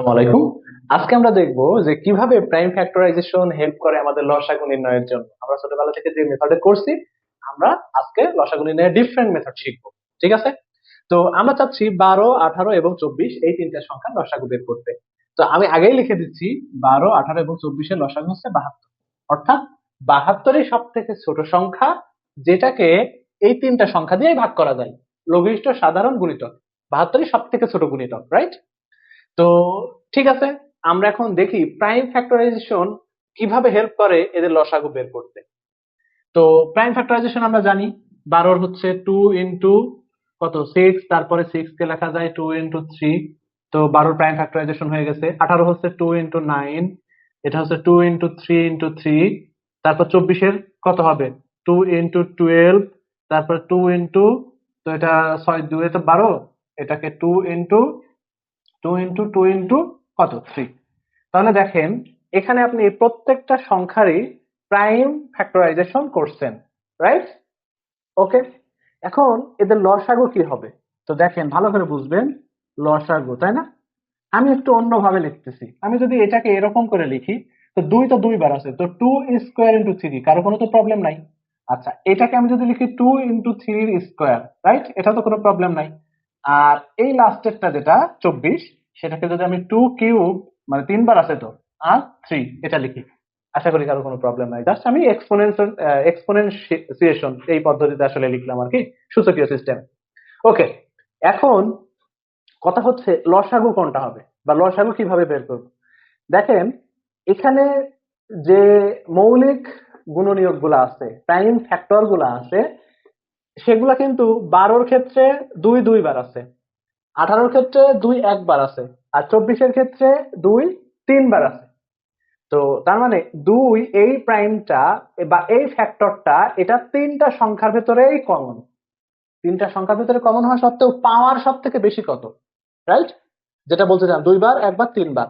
আসসালামু আজকে আমরা দেখব যে কীভাবে প্রাইম ফ্যাক্টরাইজেশন হেল্প করে আমাদের লসাগু নির্ণয়ের জন্য। আমরা ছোটবেলা থেকে যে মেথডে করছি, আমরা আজকে লসাগু নির্ণয়ের ডিফারেন্ট মেথড শিখব। ঠিক আছে? তো আমরা চাচ্ছি বারো, আঠারো এবং চব্বিশ এই তিনটা সংখ্যা লসাগু বের করতে। তো আমি আগেই লিখে দিচ্ছি, বারো, আঠারো এবং চব্বিশের লসাগু হচ্ছে বাহাত্তর। অর্থাৎ বাহাত্তরই সব থেকে ছোট সংখ্যা, যেটাকে এই তিনটা সংখ্যা দিয়েই ভাগ করা যায়। লঘিষ্ঠ সাধারণ গুণিতক। বাহাত্তরই সব থেকে ছোট গুণিতক রাইট তো ঠিক আছে, আমরা এখন দেখি প্রাইম ফ্যাক্টরাইজেশন কীভাবে হেল্প করে এদের লসাগু বের করতে। তো প্রাইম ফ্যাক্টরাইজেশন আমরা জানি, বারোর হচ্ছে টু ইন্টু কত? সিক্স তারপরে সিক্স কে লেখা যায় টু ইন্টু থ্রি তো বারোর প্রাইম ফ্যাক্টরাইজেশন হয়ে গেছে। আঠারো হচ্ছে টু ইন্টু নাইন এটা হচ্ছে two into three into three তারপর চব্বিশের কত হবে? টু ইন্টু টুয়েলভ তারপর টু ইন্টু তো এটা ছয় দুয়ে তো বারো, এটাকে two into two into two into কত? থ্রি তাহলে দেখেন, এখানে আপনি প্রত্যেকটা সংখ্যারই প্রাইম ফ্যাক্টরাইজেশন করছেন রাইট ওকে এখন এদের লসাগু কি হবে? তো দেখেন, ভালো করে বুঝবেন, লসাগু, তাই না? আমি একটু অন্যভাবে লিখতেছি। আমি যদি এটাকে এরকম করে লিখি, তো দুই তো দুইবার আছে, তো টু স্কোয়ার ইন্টু থ্রি কারও কোনো তো প্রবলেম নাই। আচ্ছা এটাকে আমি যদি লিখি টু ইন্টু থ্রির স্কোয়ার রাইট এটা তো কোনো প্রবলেম নাই। আর এই লাস্টেরটা যেটা, চব্বিশ, সেটাকে যদি আমি টু কিউব মানে তিনবার আছে তো, আর থ্রি এটা লিখি। আশা করি কারও কোনো প্রবলেম নাই। জাস্ট আমি এক্সপোনেন্স এক্সপোনেন্সিয়েশন এই পদ্ধতিতে আসলে লিখলাম আর কি, সূচকীয় সিস্টেম ওকে এখন কথা হচ্ছে লসাগু কোনটা হবে, বা লসাগু কীভাবে বের করব? দেখেন, এখানে যে মৌলিক গুণনীয়কগুলো আছে প্রাইম ফ্যাক্টরগুলা আছে সেগুলা কিন্তু বারোর ক্ষেত্রে দুই দুইবার আছে। আঠারোর ক্ষেত্রে দুই একবার আছে আর চব্বিশের ক্ষেত্রে দুই তিনবার আছে। তো তার মানে দুই এই প্রাইমটা বা এই ফ্যাক্টরটা এটা তিনটা সংখ্যার ভেতরেই কমন তিনটা সংখ্যার ভেতরে কমন হওয়া সত্ত্বেও পাওয়ার সব থেকে বেশি কত? রাইট যেটা বলতে চান দুইবার, একবার, তিনবার।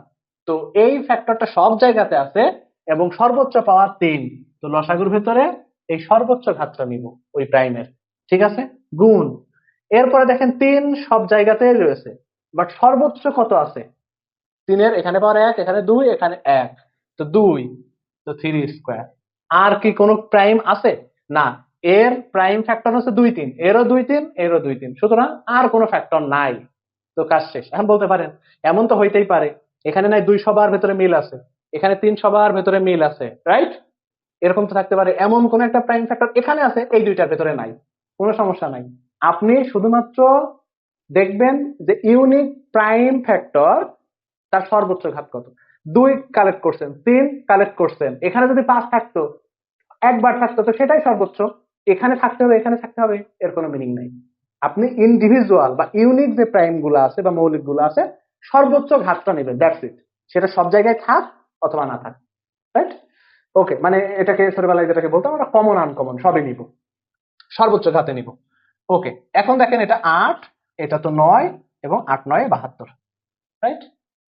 তো এই ফ্যাক্টরটা সব জায়গাতে আছে এবং সর্বোচ্চ পাওয়ার তিন। তো লসাগুর ভেতরে এই সর্বোচ্চ ঘাতটা নিব ওই প্রাইমের ঠিক আছে? গুণ। এরপরে দেখেন তিন সব জায়গাতেই রয়েছে। বাট সর্বোচ্চ কত আছে? তিনের, এখানে পাওয়ার এক, এখানে দুই, এখানে এক। তো দুই, তো থ্রি স্কোয়ার আর কি কোনো প্রাইম আছে? না। এর প্রাইম ফ্যাক্টর হচ্ছে দুই তিন। এরও দুই তিন, এরও দুই তিন। সুতরাং আর কোনো ফ্যাক্টর নাই। তো কাজ শেষ। এখন বলতে পারেন, এমন তো হইতেই পারে। এখানে নাই দুই সবার ভেতরে মিল আছে। এখানে তিন সবার ভেতরে মিল আছে রাইট এরকম তো থাকতে পারে। এমন কোন একটা প্রাইম ফ্যাক্টর এখানে আছে, এই দুইটার ভেতরে নাই। কোনো সমস্যা নাই। আপনি শুধুমাত্র দেখবেন যে ইউনিক প্রাইম ফ্যাক্টর তার সর্বোচ্চ ঘাত কত। দুই কালেক্ট করছেন, তিন কালেক্ট করছেন। এখানে যদি পাঁচ থাকতো, একবার থাকতো তো সেটাই সর্বোচ্চ। এখানে থাকতে হবে, এখানে থাকতে হবে, এর কোনো মিনিং নাই। আপনি ইন্ডিভিজুয়াল বা ইউনিক যে প্রাইমগুলো আছে বা মৌলিকগুলো আছে, সর্বোচ্চ ঘাতটা নেবেন দ্যাটস ইট সেটা সব জায়গায় থাক অথবা না থাক রাইট ওকে মানে এটাকে ছোটবেলায় যেটাকে বলতাম আমরা কমন আনকমন সবই নিব। সর্বোচ্চ ঘাতে নিব। ওকে, এখন দেখেন এটা আট, এটা তো নয় এবং আট নয়, বাহাত্তর রাইট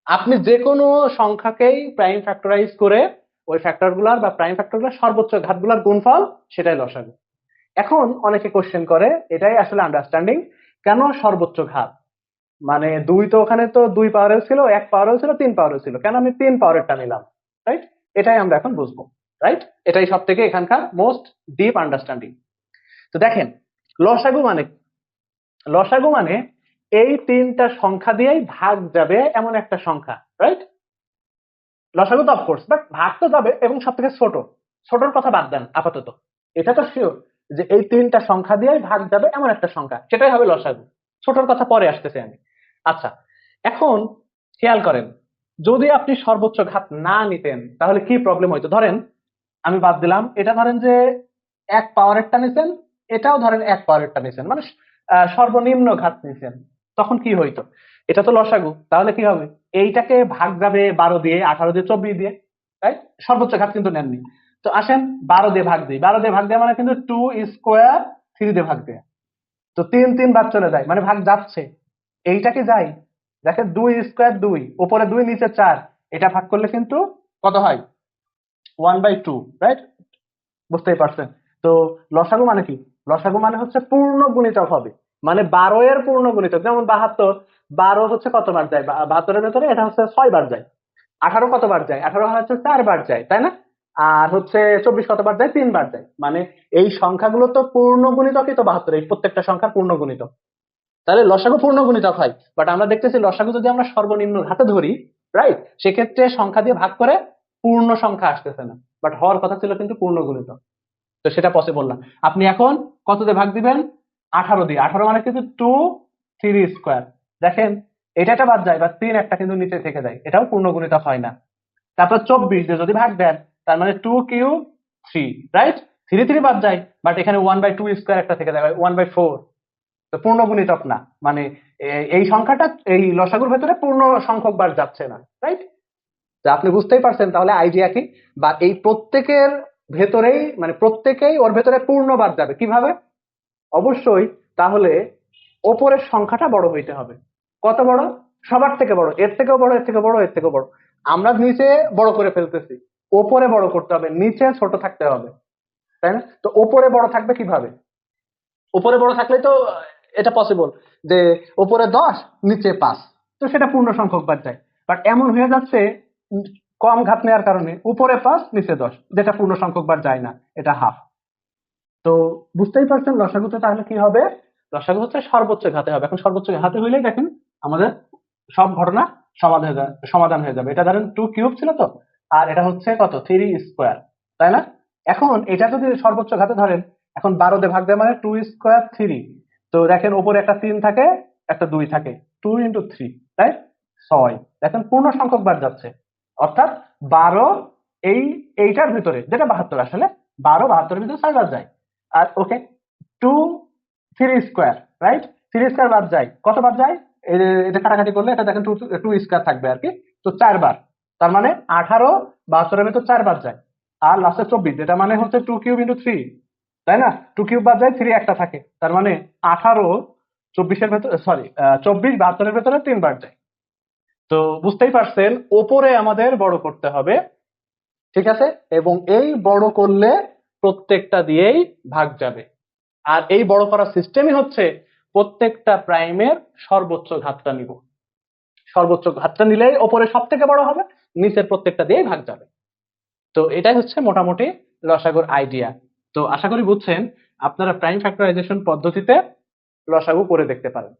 আপনি যে কোনো সংখ্যাকেই প্রাইম ফ্যাক্টরাইজ করে ওই ফ্যাক্টরগুলার বা প্রাইম ফ্যাক্টরগুলোর সর্বোচ্চ ঘাতগুলার গুণফল সেটাই লসাগু। এখন অনেকে কোশ্চেন করে, এটাই আসলে আন্ডারস্ট্যান্ডিং কেন সর্বোচ্চ ঘাত? মানে দুই তো ওখানে তো দুই পাওয়ারের ছিল, এক পাওয়ারের ছিল, তিন পাওয়ারের ছিল, কেন আমি তিন পাওয়ারেরটা নিলাম রাইট এটাই আমরা এখন বুঝব রাইট এটাই সব থেকে এখানকার মোস্ট ডিপ আন্ডারস্ট্যান্ডিং তো দেখেন, লসাগু মানে লসাগু মানে এই তিনটা সংখ্যা দিয়েই ভাগ যাবে এমন একটা সংখ্যা রাইট লসাগু তো অফকোর্স বাট ভাগ তো যাবে এবং সব থেকে ছোট। ছোটর কথা বাদ দেন, আপাতত। এটা তো শিওর যে এই তিনটা সংখ্যা দিয়েই ভাগ যাবে এমন একটা সংখ্যা। সেটাই হবে লসাগু। ছোটর কথা পরে আসতেছে আমি। আচ্ছা এখন খেয়াল করেন, যদি আপনি সর্বোচ্চ ঘাত না নিতেন, তাহলে কি প্রবলেম হইতো? ধরেন, আমি বাদ দিলাম, এটা ধরেন যে এক পাওয়ারেরটা নিছেন এটাও ধরেন এক পাওয়ারেরটা নিছেন। মানে সর্বনিম্ন ঘাত নিছেন। তখন কি হইতো? এটা তো লসাগু। তাহলে কি হবে? এইটাকে ভাগ যাবে বারো দিয়ে, আঠারো দিয়ে, চব্বিশ দিয়ে রাইট সর্বোচ্চ ঘাত কিন্তু নেননি। তো আসেন, বারো দিয়ে ভাগ দিই। বারো দিয়ে ভাগ দেওয়া মানে কিন্তু টু স্কোয়ার থ্রি দিয়ে ভাগ দেয়া। তো তিন তিন ভাগ চলে যায়। মানে ভাগ যাচ্ছে। এইটাকে যাই দেখেন, দুই স্কোয়ার দুই, উপরে দুই, নিচে চার। এটা ভাগ করলে কিন্তু কত হয়? ওয়ান বাই টু রাইট বুঝতেই পারছেন? তো লসাগু মানে কি? লসাগু মানে হচ্ছে পূর্ণ গুণিতক হবে। মানে বারো এর পূর্ণ গুণিতক যেমন বাহাত্তর, বারো হচ্ছে কতবার যায়? বাহাত্তরের ভেতরে এটা হচ্ছে ছয় বার যায়। আঠারো কতবার যায়? আঠারো হচ্ছে চারবার যায়, তাই না? আর হচ্ছে চব্বিশ কতবার যায়? তিনবার যায়। মানে এই সংখ্যাগুলো তো পূর্ণ গুণিতকই তো বাহাত্তর, এই প্রত্যেকটা সংখ্যা পূর্ণ গুণিতক তাহলে লসাগু পূর্ণ গুণিতক হয় বাট আমরা দেখতেছি লসাগু যদি আমরা সর্বনিম্ন ঘাতে ধরি রাইট সেক্ষেত্রে সংখ্যা দিয়ে ভাগ করে পূর্ণ সংখ্যা আসতেছে না বাট হওয়ার কথা ছিল কিন্তু পূর্ণ গুণিতক তো সেটা পসিবল না। আপনি এখন কত দিয়ে ভাগ দিবেন? আঠারো দিয়ে। আঠারো মানে কিন্তু টু থ্রি স্কোয়ার দেখেন, এটা একটা বাদ যায়, বা তিন একটা কিন্তু নিচে থেকে যায়। এটাও পূর্ণ গুণিতক হয় না। তারপর চব্বিশ দিয়ে যদি ভাগ দেন, তার মানে two cube three right three three বাদ যায় বাট এখানে ওয়ান বাই টু স্কোয়ার একটা থেকে যায় ওয়ান বাই ফোর তো পূর্ণ গুণিতক না। মানে এই সংখ্যাটা, এই লসাগুর ভেতরে পূর্ণ সংখ্যক বার যাচ্ছে না রাইট আপনি বুঝতেই পারছেন, তাহলে আইডিয়া কি? বা এই প্রত্যেকের ভেতরেই মানে প্রত্যেকেই ওর ভেতরে পূর্ণবার যাবে। কীভাবে? অবশ্যই তাহলে ওপরের সংখ্যাটা বড় হইতে হবে। কত বড়? সবার থেকে বড়। এর থেকেও বড়, এর থেকে বড়, এর থেকে বড়। আমরা নিচে বড় করে ফেলতেছি। ওপরে বড় করতে হবে, নিচে ছোট থাকতে হবে। তাই না? তো ওপরে বড় থাকবে কীভাবে? উপরে বড় থাকলে তো এটা পসিবল যে ওপরে দশ, নিচে পাঁচ। তো সেটা পূর্ণ সংখ্যক বাদ যায়। বাট এমন হয়ে যাচ্ছে কম ঘাত নেওয়ার কারণে উপরে পাঁচ নিচে দশ, যেটা পূর্ণ সংখ্যক বার যায় না, এটা হাফ তো বুঝতেই পারছেন, লসাগুতে তাহলে কি হবে? লসাগু হচ্ছে সর্বোচ্চ ঘাতে হবে। এখন সর্বোচ্চ ঘাতে হইলেই দেখেন, আমাদের সব ঘটনা সমাধান সমাধান হয়ে যাবে। এটা ধরেন টু কিউব ছিল তো, আর এটা হচ্ছে কত? থ্রি স্কোয়ার তাই না? এখন এটা যদি সর্বোচ্চ ঘাতে ধরেন, এখন বারো দিয়ে ভাগ দেয় মানে টু স্কোয়ার থ্রি তো দেখেন ওপরে একটা তিন থাকে, একটা দুই থাকে টু ইন্টু থ্রি তাই ছয়। দেখেন পূর্ণ সংখ্যক বার যাচ্ছে। অর্থাৎ বারো এই, এইটার ভিতরে, যেটা বাহাত্তর আসলে বারো বাহাত্তরের ভিতরে ছয়বার যায়। আর okay two three square right three square বাদ যায়। কত বার যায়? এটা কাটাকাটি করলে এটা দেখেন টু টু স্কোয়ার থাকবে আর কি। তো চারবার। তার মানে আঠারো বাহাত্তরের ভিতর চারবার যায়। আর লাস্টে চব্বিশ, যেটা মানে হচ্ছে টু কিউব ইন্টু থ্রি তাই না? টু কিউব বাদ যায় থ্রি একটা থাকে। তার মানে আঠারো চব্বিশের ভেতরে সরি চব্বিশ বাহাত্তরের ভেতরে তিনবার যায়। তো বুঝতেই পারছেন, ওপরে আমাদের বড় করতে হবে, ঠিক আছে? এবং এই বড় করলে প্রত্যেকটা দিয়েই ভাগ যাবে। আর এই বড় করার সিস্টেমই হচ্ছে প্রত্যেকটা প্রাইমের সর্বোচ্চ ঘাতটা নিব। সর্বোচ্চ ঘাতটা নিলেই ওপরে সব থেকে বড় হবে, নিচের প্রত্যেকটা দিয়েই ভাগ যাবে। তো এটাই হচ্ছে মোটামুটি লসাগুর আইডিয়া তো আশা করি বুঝছেন, আপনারা প্রাইম ফ্যাক্টরাইজেশন পদ্ধতিতে লসাগু করে দেখতে পারেন।